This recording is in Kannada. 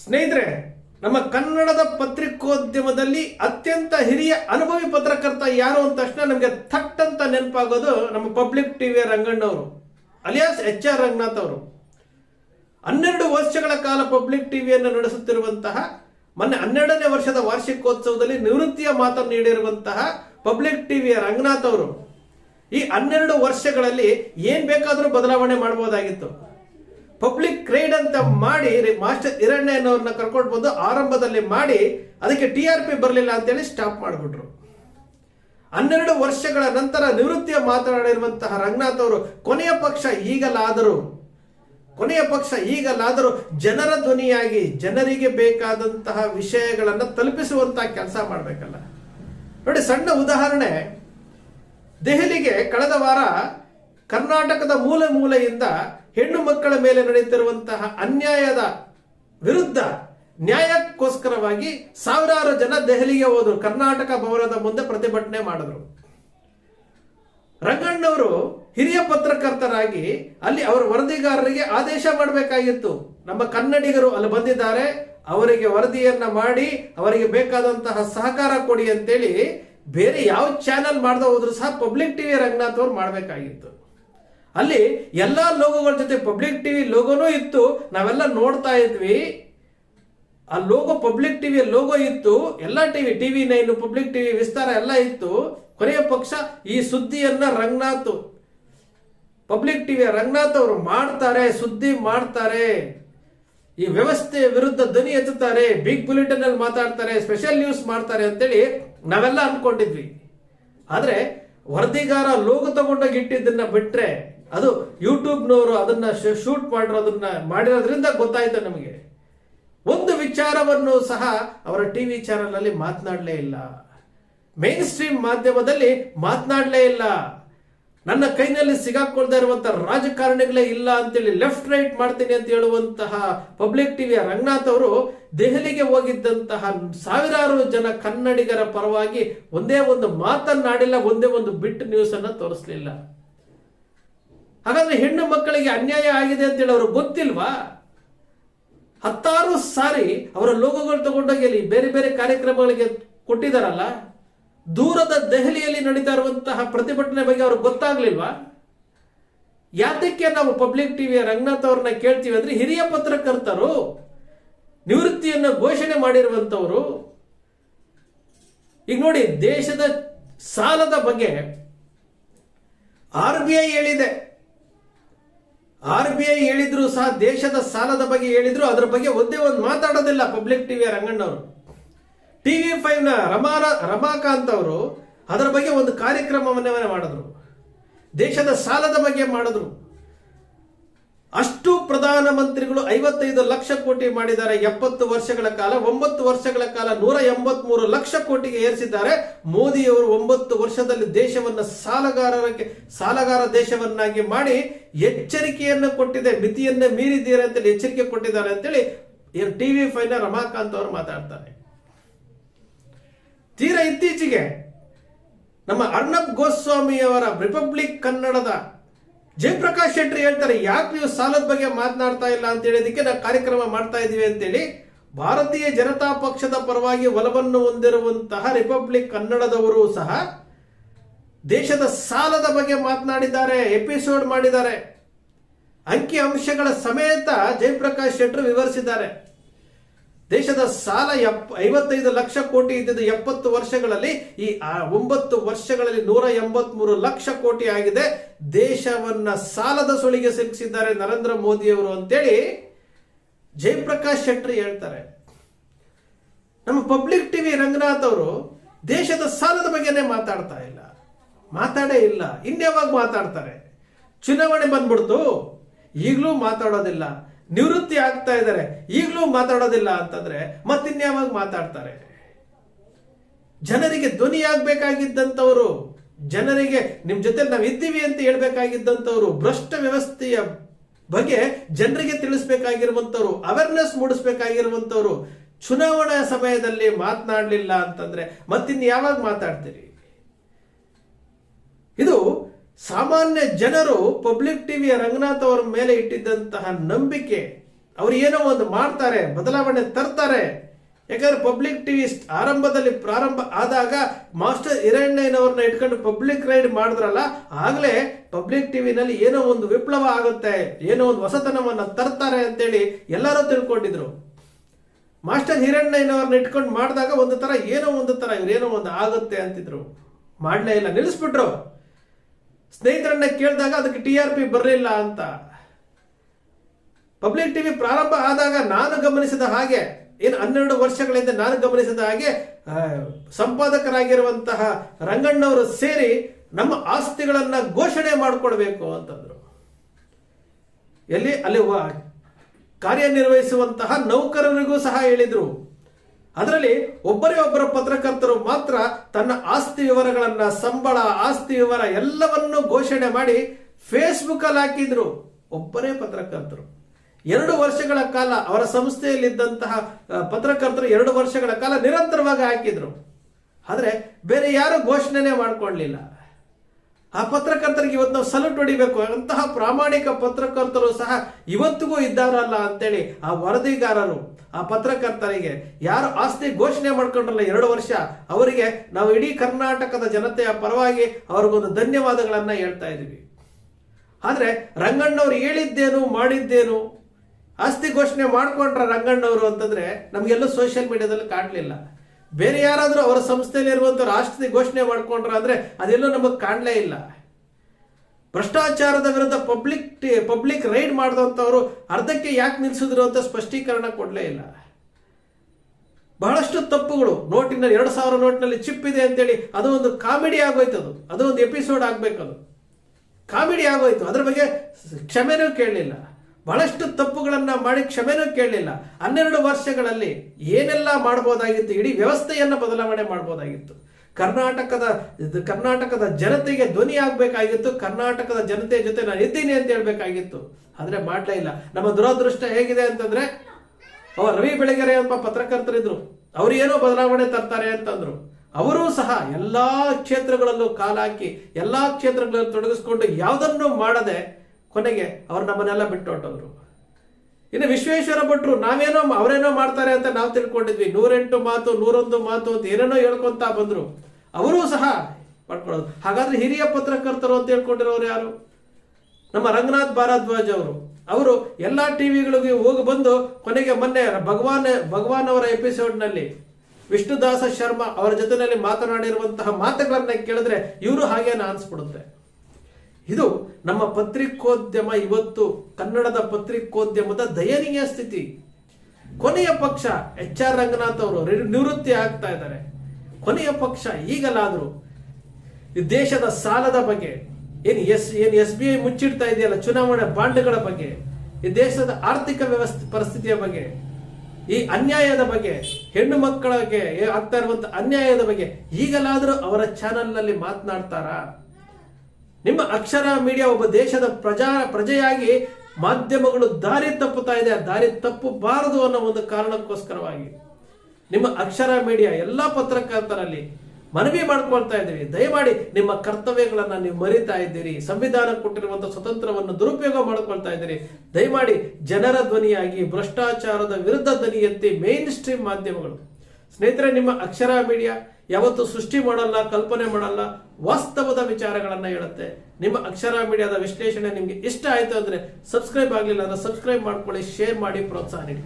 ಸ್ನೇಹಿತರೆ, ನಮ್ಮ ಕನ್ನಡದ ಪತ್ರಿಕೋದ್ಯಮದಲ್ಲಿ ಅತ್ಯಂತ ಹಿರಿಯ ಅನುಭವಿ ಪತ್ರಕರ್ತ ಯಾರು ಅಂದ ತಕ್ಷಣ ನಮಗೆ ಥಟ್ ಅಂತ ನೆನಪಾಗೋದು ನಮ್ಮ ಪಬ್ಲಿಕ್ ಟಿವಿಯ ರಂಗಣ್ಣವರು ಅಲಿಯಾಸ್ ಎಚ್ ಆರ್ ರಂಗನಾಥ್ ಅವರು. ಹನ್ನೆರಡು ವರ್ಷಗಳ ಕಾಲ ಪಬ್ಲಿಕ್ ಟಿವಿಯನ್ನು ನಡೆಸುತ್ತಿರುವಂತಹ, ಮೊನ್ನೆ ಹನ್ನೆರಡನೇ ವರ್ಷದ ವಾರ್ಷಿಕೋತ್ಸವದಲ್ಲಿ ನಿವೃತ್ತಿಯ ಮಾತನ್ನು ನೀಡಿರುವಂತಹ ಪಬ್ಲಿಕ್ ಟಿವಿಯ ರಂಗನಾಥ್ ಅವರು. ಈ ಹನ್ನೆರಡು ವರ್ಷಗಳಲ್ಲಿ ಏನ್ ಬೇಕಾದರೂ ಬದಲಾವಣೆ ಮಾಡಬಹುದಾಗಿತ್ತು ಪಬ್ಲಿಕ್ ಕ್ರೇಡ್ ಅಂತ ಮಾಡಿ ಮಾಸ್ಟರ್ ಹಿರಣ್ಣಯ್ಯನವ್ರನ್ನ ಕರ್ಕೊಂಡು ಬಂದು ಆರಂಭದಲ್ಲಿ ಮಾಡಿ ಅದಕ್ಕೆ ಟಿ ಆರ್ ಪಿ ಬರಲಿಲ್ಲ ಅಂತೇಳಿ ಸ್ಟಾಪ್ ಮಾಡಿಬಿಟ್ರು. ಹನ್ನೆರಡು ವರ್ಷಗಳ ನಂತರ ನಿವೃತ್ತಿಯ ಮಾತನಾಡಿರುವಂತಹ ರಂಗನಾಥ್ ಅವರು, ಕೊನೆಯ ಪಕ್ಷ ಈಗಲಾದರೂ, ಕೊನೆಯ ಪಕ್ಷ ಈಗಲಾದರೂ ಜನರ ಧ್ವನಿಯಾಗಿ ಜನರಿಗೆ ಬೇಕಾದಂತಹ ವಿಷಯಗಳನ್ನು ತಲುಪಿಸುವಂತಹ ಕೆಲಸ ಮಾಡಬೇಕಲ್ಲ. ನೋಡಿ, ಸಣ್ಣ ಉದಾಹರಣೆ. ದೆಹಲಿಗೆ ಕಳೆದ ವಾರ ಕರ್ನಾಟಕದ ಮೂಲೆ ಮೂಲೆಯಿಂದ ಹೆಣ್ಣು ಮಕ್ಕಳ ಮೇಲೆ ನಡೆಯುತ್ತಿರುವಂತಹ ಅನ್ಯಾಯದ ವಿರುದ್ಧ ನ್ಯಾಯಕ್ಕೋಸ್ಕರವಾಗಿ ಸಾವಿರಾರು ಜನ ದೆಹಲಿಗೆ ಹೋದರು. ಕರ್ನಾಟಕ ಭವನದ ಮುಂದೆ ಪ್ರತಿಭಟನೆ ಮಾಡಿದ್ರು. ರಂಗಣ್ಣವರು ಹಿರಿಯ ಪತ್ರಕರ್ತರಾಗಿ ಅಲ್ಲಿ ಅವರ ವರದಿಗಾರರಿಗೆ ಆದೇಶ ಮಾಡಬೇಕಾಗಿತ್ತು. ನಮ್ಮ ಕನ್ನಡಿಗರು ಅಲ್ಲಿ ಬಂದಿದ್ದಾರೆ. ಅವರಿಗೆ ವರದಿಯನ್ನ ಮಾಡಿ, ಅವರಿಗೆ ಬೇಕಾದಂತಹ ಸಹಕಾರ ಕೊಡಿ ಅಂತೇಳಿ ಬೇರೆ ಯಾವ ಚಾನೆಲ್ ಮಾಡ್ದ ಹೋದ್ರು ಸಹ ಪಬ್ಲಿಕ್ ಟಿವಿ ರಂಗನಾಥ್ ಅವರು ಮಾಡಬೇಕಾಗಿತ್ತು. ಅಲ್ಲಿ ಎಲ್ಲಾ ಲೋಗೋಗಳ ಜೊತೆ ಪಬ್ಲಿಕ್ ಟಿವಿ ಲೋಗೋನೂ ಇತ್ತು. ನಾವೆಲ್ಲ ನೋಡ್ತಾ ಇದ್ವಿ. ಆ ಲೋಗೋ ಪಬ್ಲಿಕ್ ಟಿವಿಯ ಲೋಗೋ ಇತ್ತು. ಎಲ್ಲ TV TV nine public TV Vistara ಎಲ್ಲ ಇತ್ತು. ಕೊನೆಯ ಪಕ್ಷ ಈ ಸುದ್ದಿಯನ್ನ ರಂಗನಾಥ್ ಪಬ್ಲಿಕ್ ಟಿವಿಯ ರಂಗನಾಥ್ ಅವರು ಮಾಡ್ತಾರೆ, ಸುದ್ದಿ ಮಾಡ್ತಾರೆ. ಈ ವ್ಯವಸ್ಥೆ ವಿರುದ್ಧ ಧ್ವನಿ ಎತ್ತುತ್ತಾರೆ ಬಿಗ್ ಬುಲೆಟಿನ್ ಅಲ್ಲಿ ಮಾತಾಡ್ತಾರೆ ಸ್ಪೆಷಲ್ ನ್ಯೂಸ್ ಮಾಡ್ತಾರೆ ಅಂತೇಳಿ ನಾವೆಲ್ಲ ಅನ್ಕೊಂಡಿದ್ವಿ. ಆದ್ರೆ, ವರದಿಗಾರ ಲೋಗೋ ತಗೊಂಡೋಗಿ ಇಟ್ಟಿದ್ದನ್ನ ಬಿಟ್ರೆ ಅದು ಯೂಟ್ಯೂಬ್ನವರು ಅದನ್ನ ಶೂಟ್ ಮಾಡಿರೋದನ್ನ ಮಾಡಿರೋದ್ರಿಂದ ಗೊತ್ತಾಯ್ತು ನಮಗೆ. ಒಂದು ವಿಚಾರವನ್ನು ಸಹ ಅವರ ಟಿವಿ ಚಾನೆಲ್ ಅಲ್ಲಿ ಮಾತನಾಡಲೇ ಇಲ್ಲ. ಮೇನ್ ಸ್ಟ್ರೀಮ್ ಮಾಧ್ಯಮದಲ್ಲಿ ಮಾತನಾಡಲೇ ಇಲ್ಲ. ನನ್ನ ಕೈನಲ್ಲಿ ಸಿಗಾಕೊಳ್ತಾ ಇರುವಂತಹ ರಾಜಕಾರಣಿಗಳೇ ಇಲ್ಲ ಅಂತೇಳಿ ಲೆಫ್ಟ್ ರೈಟ್ ಮಾಡ್ತೀನಿ ಅಂತ ಹೇಳುವಂತಹ ಪಬ್ಲಿಕ್ ಟಿವಿಯ ರಂಗನಾಥ್ ಅವರು ದೆಹಲಿಗೆ ಹೋಗಿದ್ದಂತಹ ಸಾವಿರಾರು ಜನ ಕನ್ನಡಿಗರ ಪರವಾಗಿ ಒಂದೇ ಒಂದು ಮಾತನ್ನಾಡಿಲ್ಲ, ಒಂದೇ ಒಂದು ಬಿಟ್ ನ್ಯೂಸ್ ಅನ್ನ ತೋರಿಸಲಿಲ್ಲ. ಹಾಗಾದ್ರೆ ಹೆಣ್ಣು ಮಕ್ಕಳಿಗೆ ಅನ್ಯಾಯ ಆಗಿದೆ ಅಂತೇಳಿ ಅವ್ರಿಗೆ ಗೊತ್ತಿಲ್ವಾ? ಹತ್ತಾರು ಸಾರಿ ಅವರ ಲೋಗೋಗಳು ತಗೊಂಡೋಗಿ ಅಲ್ಲಿ ಬೇರೆ ಬೇರೆ ಕಾರ್ಯಕ್ರಮಗಳಿಗೆ ಕೊಟ್ಟಿದಾರಲ್ಲ, ದೂರದ ದೆಹಲಿಯಲ್ಲಿ ನಡೀತಾ ಇರುವಂತಹ ಪ್ರತಿಭಟನೆ ಬಗ್ಗೆ ಅವ್ರಿಗೆ ಗೊತ್ತಾಗ್ಲಿಲ್ವಾ? ಯಾತಕ್ಕೆ ನಾವು ಪಬ್ಲಿಕ್ ಟಿವಿಯ ರಂಗನಾಥ್ ಅವ್ರನ್ನ ಕೇಳ್ತೀವಿ ಅಂದ್ರೆ ಹಿರಿಯ ಪತ್ರಕರ್ತರು ನಿವೃತ್ತಿಯನ್ನು ಘೋಷಣೆ ಮಾಡಿರುವಂತವರು ಈಗ ನೋಡಿ ದೇಶದ ಸಾಲದ ಬಗ್ಗೆ ಆರ್ ಬಿ ಐ ಹೇಳಿದೆ. ಆರ್ ಬಿ ಐ ಹೇಳಿದ್ರು ಸಹ ದೇಶದ ಸಾಲದ ಬಗ್ಗೆ ಹೇಳಿದ್ರು, ಅದ್ರ ಬಗ್ಗೆ ಒಂದೇ ಒಂದು ಮಾತಾಡೋದಿಲ್ಲ ಪಬ್ಲಿಕ್ ಟಿವಿಯ ರಂಗಣ್ಣವರು. ಟಿವಿ ಫೈವ್ನ ರಮಾರ, ರಮಾಕಾಂತ್ ಅವರು ಅದರ ಬಗ್ಗೆ ಒಂದು ಕಾರ್ಯಕ್ರಮವನ್ನೇ ಮಾಡಿದ್ರು. ದೇಶದ ಸಾಲದ ಬಗ್ಗೆ ಮಾಡಿದ್ರು. ಅಷ್ಟು ಪ್ರಧಾನಮಂತ್ರಿಗಳು ಐವತ್ತೈದು ಲಕ್ಷ ಕೋಟಿ ಮಾಡಿದ್ದಾರೆ. ಎಪ್ಪತ್ತು ವರ್ಷಗಳ ಕಾಲ, ಒಂಬತ್ತು ವರ್ಷಗಳ ಕಾಲ ನೂರ ಎಂಬತ್ಮೂರು ಲಕ್ಷ ಕೋಟಿಗೆ ಏರಿಸಿದ್ದಾರೆ. ಮೋದಿಯವರು ಒಂಬತ್ತು ವರ್ಷದಲ್ಲಿ ದೇಶವನ್ನ ಸಾಲಗಾರರಿಗೆ ಸಾಲಗಾರ ದೇಶವನ್ನಾಗಿ ಮಾಡಿ ಎಚ್ಚರಿಕೆಯನ್ನು ಕೊಟ್ಟಿದೆ. ಮಿತಿಯನ್ನೇ ಮೀರಿದ್ದೀರಾ ಅಂತೇಳಿ ಎಚ್ಚರಿಕೆ ಕೊಟ್ಟಿದ್ದಾರೆ ಅಂತೇಳಿ ಟಿವಿ ಫೈನ ರಮಾಕಾಂತ್ ಅವರು ಮಾತಾಡ್ತಾರೆ. ತೀರಾ ಇತ್ತೀಚೆಗೆ ನಮ್ಮ ಅರ್ಣಬ್ ಗೋಸ್ವಾಮಿ ಅವರ ರಿಪಬ್ಲಿಕ್ ಕನ್ನಡದ ಜಯಪ್ರಕಾಶ್ ಶೆಟ್ಟಿ ಹೇಳ್ತಾರೆ, ಯಾಕೆ ನೀವು ಸಾಲದ ಬಗ್ಗೆ ಮಾತನಾಡ್ತಾ ಇಲ್ಲ ಅಂತ ಹೇಳಿದಕ್ಕೆ ನಾವು ಕಾರ್ಯಕ್ರಮ ಮಾಡ್ತಾ ಇದೀವಿ ಅಂತೇಳಿ. ಭಾರತೀಯ ಜನತಾ ಪಕ್ಷದ ಪರವಾಗಿ ಒಲವನ್ನು ಹೊಂದಿರುವಂತಹ ರಿಪಬ್ಲಿಕ್ ಕನ್ನಡದವರು ಸಹ ದೇಶದ ಸಾಲದ ಬಗ್ಗೆ ಮಾತನಾಡಿದ್ದಾರೆ, ಎಪಿಸೋಡ್ ಮಾಡಿದ್ದಾರೆ. ಅಂಕಿ ಅಂಶಗಳ ಸಮೇತ ಜಯಪ್ರಕಾಶ್ ಶೆಟ್ಟರು ವಿವರಿಸಿದ್ದಾರೆ. ದೇಶದ ಸಾಲ ಎಪ್ ಐವತ್ತೈದು ಲಕ್ಷ ಕೋಟಿ ಇದ್ದಿದ್ದು ಎಪ್ಪತ್ತು ವರ್ಷಗಳಲ್ಲಿ ಈ ಒಂಬತ್ತು ವರ್ಷಗಳಲ್ಲಿ ನೂರ ಎಂಬತ್ಮೂರು ಲಕ್ಷ ಕೋಟಿ ಆಗಿದೆ. ದೇಶವನ್ನ ಸಾಲದ ಸುಳಿಗೆ ಸಿಲುಕಿಸಿದ್ದಾರೆ ನರೇಂದ್ರ ಮೋದಿಯವರು ಅಂತೇಳಿ ಜಯಪ್ರಕಾಶ್ ಶೆಟ್ಟಿ ಹೇಳ್ತಾರೆ. ನಮ್ಮ ಪಬ್ಲಿಕ್ ಟಿವಿ ರಂಗನಾಥ್ ಅವರು ದೇಶದ ಸಾಲದ ಬಗ್ಗೆನೇ ಮಾತಾಡ್ತಾ ಇಲ್ಲ. ಮಾತಾಡೇ ಇಲ್ಲ. ಇನ್ಯಾವಾಗ ಮಾತಾಡ್ತಾರೆ? ಚುನಾವಣೆ ಬಂದ್ಬಿಡ್ತು. ಈಗಲೂ ಮಾತಾಡೋದಿಲ್ಲ. ನಿವೃತ್ತಿ ಆಗ್ತಾ ಇದ್ದಾರೆ. ಈಗಲೂ ಮಾತಾಡೋದಿಲ್ಲ ಅಂತಂದ್ರೆ ಮತ್ತಿನ್ಯಾವಾಗ ಮಾತಾಡ್ತಾರೆ? ಜನರಿಗೆ ಧ್ವನಿ ಆಗ್ಬೇಕಾಗಿದ್ದಂಥವರು, ಜನರಿಗೆ ನಿಮ್ ಜೊತೆ ನಾವು ಇದ್ದೀವಿ ಅಂತ ಹೇಳ್ಬೇಕಾಗಿದ್ದಂಥವ್ರು, ಭ್ರಷ್ಟ ವ್ಯವಸ್ಥೆಯ ಬಗ್ಗೆ ಜನರಿಗೆ ತಿಳಿಸ್ಬೇಕಾಗಿರುವಂತವ್ರು ಅವೇರ್ನೆಸ್ ಮೂಡಿಸ್ಬೇಕಾಗಿರುವಂತವ್ರು ಚುನಾವಣಾ ಸಮಯದಲ್ಲಿ ಮಾತನಾಡಲಿಲ್ಲ ಅಂತಂದ್ರೆ ಮತ್ತಿನ್ ಯಾವಾಗ ಮಾತಾಡ್ತೀರಿ? ಇದು ಸಾಮಾನ್ಯ ಜನರು ಪಬ್ಲಿಕ್ ಟಿವಿಯ ರಂಗನಾಥ್ ಅವರ ಮೇಲೆ ಇಟ್ಟಿದ್ದಂತಹ ನಂಬಿಕೆ, ಅವರು ಏನೋ ಒಂದು ಮಾಡ್ತಾರೆ, ಬದಲಾವಣೆ ತರ್ತಾರೆ. ಯಾಕಂದ್ರೆ ಪಬ್ಲಿಕ್ ಟಿವಿ ಆರಂಭದಲ್ಲಿ ಪ್ರಾರಂಭ ಆದಾಗ ಮಾಸ್ಟರ್ ಹಿರಣ್ಣಯ್ಯನವ್ರನ್ನ ಇಟ್ಕೊಂಡು ಪಬ್ಲಿಕ್ ರೈಡ್ ಮಾಡಿದ್ರಲ್ಲ, ಆಗ್ಲೇ ಪಬ್ಲಿಕ್ ಟಿವಿನಲ್ಲಿ ಏನೋ ಒಂದು ವಿಪ್ಲವ ಆಗುತ್ತೆ, ಏನೋ ಒಂದು ಹೊಸತನವನ್ನ ತರ್ತಾರೆ ಅಂತೇಳಿ ಎಲ್ಲರೂ ತಿಳ್ಕೊಂಡಿದ್ರು. ಮಾಸ್ಟರ್ ಹಿರಣ್ಣಯ್ಯನವ್ರನ್ನ ಇಟ್ಕೊಂಡು ಮಾಡಿದಾಗ ಒಂದು ತರ ಏನೋ ಒಂದು ತರ ಏನೋ ಒಂದು ಆಗುತ್ತೆ ಅಂತಿದ್ರು. ಮಾಡ್ಲೇ ಇಲ್ಲ, ನಿಲ್ಲಿಸ್ಬಿಟ್ರು. ಸ್ನೇಹಿತರನ್ನ ಕೇಳಿದಾಗ ಅದಕ್ಕೆ ಟಿ ಆರ್ ಪಿ ಬರಲಿಲ್ಲ ಅಂತ. ಪಬ್ಲಿಕ್ ಟಿವಿ ಪ್ರಾರಂಭ ಆದಾಗ ನಾನು ಗಮನಿಸಿದ ಹಾಗೆ ಏನು ಹನ್ನೆರಡು ವರ್ಷಗಳಿಂದ ನಾನು ಗಮನಿಸಿದ ಹಾಗೆ ಸಂಪಾದಕರಾಗಿರುವಂತಹ ರಂಗಣ್ಣವರು ಸೇರಿ ನಮ್ಮ ಆಸ್ತಿಗಳನ್ನ ಘೋಷಣೆ ಮಾಡಿಕೊಡ್ಬೇಕು ಅಂತಂದ್ರು. ಎಲ್ಲಿ, ಅಲ್ಲಿ ಕಾರ್ಯನಿರ್ವಹಿಸುವಂತಹ ನೌಕರರಿಗೂ ಸಹ ಹೇಳಿದ್ರು. ಅದರಲ್ಲಿ ಒಬ್ಬರೇ ಒಬ್ಬರ ಪತ್ರಕರ್ತರು ಮಾತ್ರ ತನ್ನ ಆಸ್ತಿ ವಿವರಗಳನ್ನ, ಸಂಬಳ, ಆಸ್ತಿ ವಿವರ ಎಲ್ಲವನ್ನೂ ಘೋಷಣೆ ಮಾಡಿ ಫೇಸ್ಬುಕ್ ಅಲ್ಲಿ ಹಾಕಿದ್ರು. ಒಬ್ಬರೇ ಪತ್ರಕರ್ತರು. ಎರಡು ವರ್ಷಗಳ ಕಾಲ ಅವರ ಸಂಸ್ಥೆಯಲ್ಲಿದ್ದಂತಹ ಪತ್ರಕರ್ತರು ಎರಡು ವರ್ಷಗಳ ಕಾಲ ನಿರಂತರವಾಗಿ ಹಾಕಿದ್ರು. ಆದರೆ ಬೇರೆ ಯಾರು ಘೋಷಣೆನೇ ಮಾಡ್ಕೊಳ್ಳಿಲ್ಲ. ಆ ಪತ್ರಕರ್ತರಿಗೆ ಇವತ್ತು ನಾವು ಸಲ್ಯೂಟ್ ಹೊಡಿಬೇಕು. ಅಂತಹ ಪ್ರಾಮಾಣಿಕ ಪತ್ರಕರ್ತರು ಸಹ ಇವತ್ತಿಗೂ ಇದ್ದಾರಲ್ಲ ಅಂತೇಳಿ ಆ ವರದಿಗಾರರು, ಆ ಪತ್ರಕರ್ತರಿಗೆ ಯಾರು ಆಸ್ತಿ ಘೋಷಣೆ ಮಾಡ್ಕೊಂಡ್ರಲ್ಲ ಎರಡು ವರ್ಷ, ಅವರಿಗೆ ನಾವು ಇಡೀ ಕರ್ನಾಟಕದ ಜನತೆಯ ಪರವಾಗಿ ಅವ್ರಿಗೊಂದು ಧನ್ಯವಾದಗಳನ್ನ ಹೇಳ್ತಾ ಇದೀವಿ ಆದ್ರೆ ರಂಗಣ್ಣವ್ರು ಹೇಳಿದ್ದೇನು, ಮಾಡಿದ್ದೇನು, ಆಸ್ತಿ ಘೋಷಣೆ ಮಾಡ್ಕೊಂಡ್ರ ರಂಗಣ್ಣವರು ಅಂತಂದ್ರೆ ನಮ್ಗೆಲ್ಲೂ ಸೋಷಿಯಲ್ ಮೀಡಿಯಾದಲ್ಲಿ ಕಾಣಲಿಲ್ಲ. ಬೇರೆ ಯಾರಾದರೂ ಅವರ ಸಂಸ್ಥೆಯಲ್ಲಿ ಇರುವಂಥ ರಾಷ್ಟ್ರದ ಘೋಷಣೆ ಮಾಡಿಕೊಂಡ್ರ ಅಂದ್ರೆ ಅದೆಲ್ಲೂ ನಮಗೆ ಕಾಣಲೇ ಇಲ್ಲ. ಭ್ರಷ್ಟಾಚಾರದ ವಿರುದ್ಧ ಪಬ್ಲಿಕ್ ಪಬ್ಲಿಕ್ ರೈಡ್ ಮಾಡಿದಂಥವ್ರು ಅರ್ಧಕ್ಕೆ ಯಾಕೆ ನಿಲ್ಲಿಸಿದ್ರು ಅಂತ ಸ್ಪಷ್ಟೀಕರಣ ಕೊಡಲೇ ಇಲ್ಲ. ಬಹಳಷ್ಟು ತಪ್ಪುಗಳು, ನೋಟಿನಲ್ಲಿ, ಎರಡು ಸಾವಿರ ನೋಟ್ನಲ್ಲಿ ಚಿಪ್ ಇದೆ ಅಂತೇಳಿ ಅದು ಒಂದು ಕಾಮಿಡಿ ಆಗೋಯ್ತು ಅದು. ಅದು ಒಂದು ಎಪಿಸೋಡ್ ಆಗಬೇಕದು ಕಾಮಿಡಿ ಆಗೋಯ್ತು. ಅದ್ರ ಬಗ್ಗೆ ಕ್ಷಮೆನೂ ಕೇಳಲಿಲ್ಲ. ಬಹಳಷ್ಟು ತಪ್ಪುಗಳನ್ನ ಮಾಡಿ ಕ್ಷಮೆನೂ ಕೇಳಲಿಲ್ಲ. ಹನ್ನೆರಡು ವರ್ಷಗಳಲ್ಲಿ ಏನೆಲ್ಲ ಮಾಡಬಹುದಾಗಿತ್ತು ಇಡೀ ವ್ಯವಸ್ಥೆಯನ್ನ ಬದಲಾವಣೆ ಮಾಡಬಹುದಾಗಿತ್ತು ಕರ್ನಾಟಕದ ಕರ್ನಾಟಕದ ಜನತೆಗೆ ಧ್ವನಿ ಆಗ್ಬೇಕಾಗಿತ್ತು. ಕರ್ನಾಟಕದ ಜನತೆಯ ಜೊತೆ ನಾನು ಇದ್ದೀನಿ ಅಂತ ಹೇಳ್ಬೇಕಾಗಿತ್ತು. ಆದ್ರೆ ಮಾಡ್ಲೇ ಇಲ್ಲ. ನಮ್ಮ ದುರದೃಷ್ಟ ಹೇಗಿದೆ ಅಂತಂದ್ರೆ ಅವ ರವಿ ಬೆಳಗೆರೆ ಎಂಬ ಪತ್ರಕರ್ತರಿದ್ರು. ಅವ್ರು ಏನೋ ಬದಲಾವಣೆ ತರ್ತಾರೆ ಅಂತಂದ್ರು. ಅವರೂ ಸಹ ಎಲ್ಲಾ ಕ್ಷೇತ್ರಗಳಲ್ಲೂ ಕಾಲಾಕಿ, ಎಲ್ಲಾ ಕ್ಷೇತ್ರಗಳಲ್ಲೂ ತೊಡಗಿಸ್ಕೊಂಡು ಯಾವುದನ್ನು ಮಾಡದೆ ಕೊನೆಗೆ ಅವ್ರು ನಮ್ಮನ್ನೆಲ್ಲ ಬಿಟ್ಟು ಹೊಟ್ಟೋದ್ರು ಇನ್ನು ವಿಶ್ವೇಶ್ವರ ಭಟ್ರು, ನಾವೇನೋ ಅವರೇನೋ ಮಾಡ್ತಾರೆ ಅಂತ ನಾವು ತಿಳ್ಕೊಂಡಿದ್ವಿ. ನೂರೆಂಟು ಮಾತು, ನೂರೊಂದು ಮಾತು ಅಂತ ಏನೇನೋ ಹೇಳ್ಕೊಂತ ಬಂದ್ರು. ಅವರೂ ಸಹ ಪಡ್ಕೊಳ್ಳೋದು ಹಾಗಾದ್ರೆ ಹಿರಿಯ ಪತ್ರಕರ್ತರು ಅಂತ ಹೇಳ್ಕೊಂಡಿರೋರು ಯಾರು? ನಮ್ಮ ರಂಗನಾಥ್ ಭಾರದ್ವಾಜ್ ಅವರು. ಅವರು ಎಲ್ಲಾ ಟಿವಿಗಳಿಗೆ ಹೋಗಿ ಬಂದು ಕೊನೆಗೆ ಮೊನ್ನೆ ಭಗವಾನ್ ಭಗವಾನ್ ಅವರ ಎಪಿಸೋಡ್ನಲ್ಲಿ ವಿಷ್ಣುದಾಸ ಶರ್ಮಾ ಅವರ ಜೊತೆಯಲ್ಲಿ ಮಾತನಾಡಿರುವಂತಹ ಮಾತುಗಳನ್ನ ಕೇಳಿದ್ರೆ ಇವರು ಹಾಗೇನ ಅನ್ಸ್ಬಿಡುತ್ತೆ. ಇದು ನಮ್ಮ ಪತ್ರಿಕೋದ್ಯಮ ಇವತ್ತು ಕನ್ನಡದ ಪತ್ರಿಕೋದ್ಯಮದ ದಯನೀಯ ಸ್ಥಿತಿ. ಕೊನೆಯ ಪಕ್ಷ ಎಚ್ ಆರ್ ರಂಗನಾಥ್ ಅವರು ನಿವೃತ್ತಿ ಆಗ್ತಾ ಇದ್ದಾರೆ. ಕೊನೆಯ ಪಕ್ಷ ಈಗಲಾದರೂ ಈ ದೇಶದ ಸಾಲದ ಬಗ್ಗೆ, ಏನು ಎಸ್ ಏನು ಎಸ್ ಬಿ ಐ ಮುಚ್ಚಿಡ್ತಾ ಇದೆಯಲ್ಲ, ಚುನಾವಣೆ ಬಾಂಡ್ಗಳ ಬಗ್ಗೆ, ಈ ದೇಶದ ಆರ್ಥಿಕ ವ್ಯವಸ್ಥೆ, ಪರಿಸ್ಥಿತಿಯ ಬಗ್ಗೆ, ಈ ಅನ್ಯಾಯದ ಬಗ್ಗೆ, ಹೆಣ್ಣು ಮಕ್ಕಳಿಗೆ ಆಗ್ತಾ ಇರುವಂತ ಅನ್ಯಾಯದ ಬಗ್ಗೆ, ಈಗಲಾದರೂ ಅವರ ಚಾನೆಲ್ನಲ್ಲಿ ಮಾತನಾಡ್ತಾರಾ? ನಿಮ್ಮ ಅಕ್ಷರ ಮೀಡಿಯಾ ಒಬ್ಬ ದೇಶದ ಪ್ರಜಾ ಪ್ರಜೆಯಾಗಿ ಮಾಧ್ಯಮಗಳು ದಾರಿ ತಪ್ಪುತ್ತಾ ಇದೆ. ಆ ದಾರಿ ತಪ್ಪಬಾರದು ಅನ್ನೋ ಒಂದು ಕಾರಣಕ್ಕೋಸ್ಕರವಾಗಿ ನಿಮ್ಮ ಅಕ್ಷರ ಮೀಡಿಯಾ ಎಲ್ಲ ಪತ್ರಕರ್ತರಲ್ಲಿ ಮನವಿ ಮಾಡ್ಕೊಳ್ತಾ ಇದ್ದೀವಿ ದಯಮಾಡಿ ನಿಮ್ಮ ಕರ್ತವ್ಯಗಳನ್ನ ನೀವು ಮರಿತಾ ಇದ್ದೀರಿ. ಸಂವಿಧಾನ ಕೊಟ್ಟಿರುವಂತಹ ಸ್ವತಂತ್ರವನ್ನು ದುರುಪಯೋಗ ಮಾಡ್ಕೊಳ್ತಾ ಇದ್ದೀರಿ. ದಯಮಾಡಿ ಜನರ ಧ್ವನಿಯಾಗಿ, ಭ್ರಷ್ಟಾಚಾರದ ವಿರುದ್ಧ ಧ್ವನಿ ಎತ್ತಿ, ಮೇನ್ ಸ್ಟ್ರೀಮ್ ಮಾಧ್ಯಮಗಳು. ಸ್ನೇಹಿತರೆ, ನಿಮ್ಮ ಅಕ್ಷರ ಮೀಡಿಯಾ ಯಾವತ್ತು ಸೃಷ್ಟಿ ಮಾಡಲ್ಲ, ಕಲ್ಪನೆ ಮಾಡಲ್ಲ, ವಾಸ್ತವದ ವಿಚಾರಗಳನ್ನು ಹೇಳುತ್ತೆ. ನಿಮ್ಮ ಅಕ್ಷರ ಮೀಡಿಯಾದ ವಿಶ್ಲೇಷಣೆ ನಿಮಗೆ ಇಷ್ಟ ಆಯ್ತು ಅಂದ್ರೆ ಸಬ್ಸ್ಕ್ರೈಬ್ ಆಗಲಿಲ್ಲ ಅಂದ್ರೆ ಸಬ್ಸ್ಕ್ರೈಬ್ ಮಾಡ್ಕೊಳ್ಳಿ ಶೇರ್ ಮಾಡಿ, ಪ್ರೋತ್ಸಾಹ ನೀಡಿ.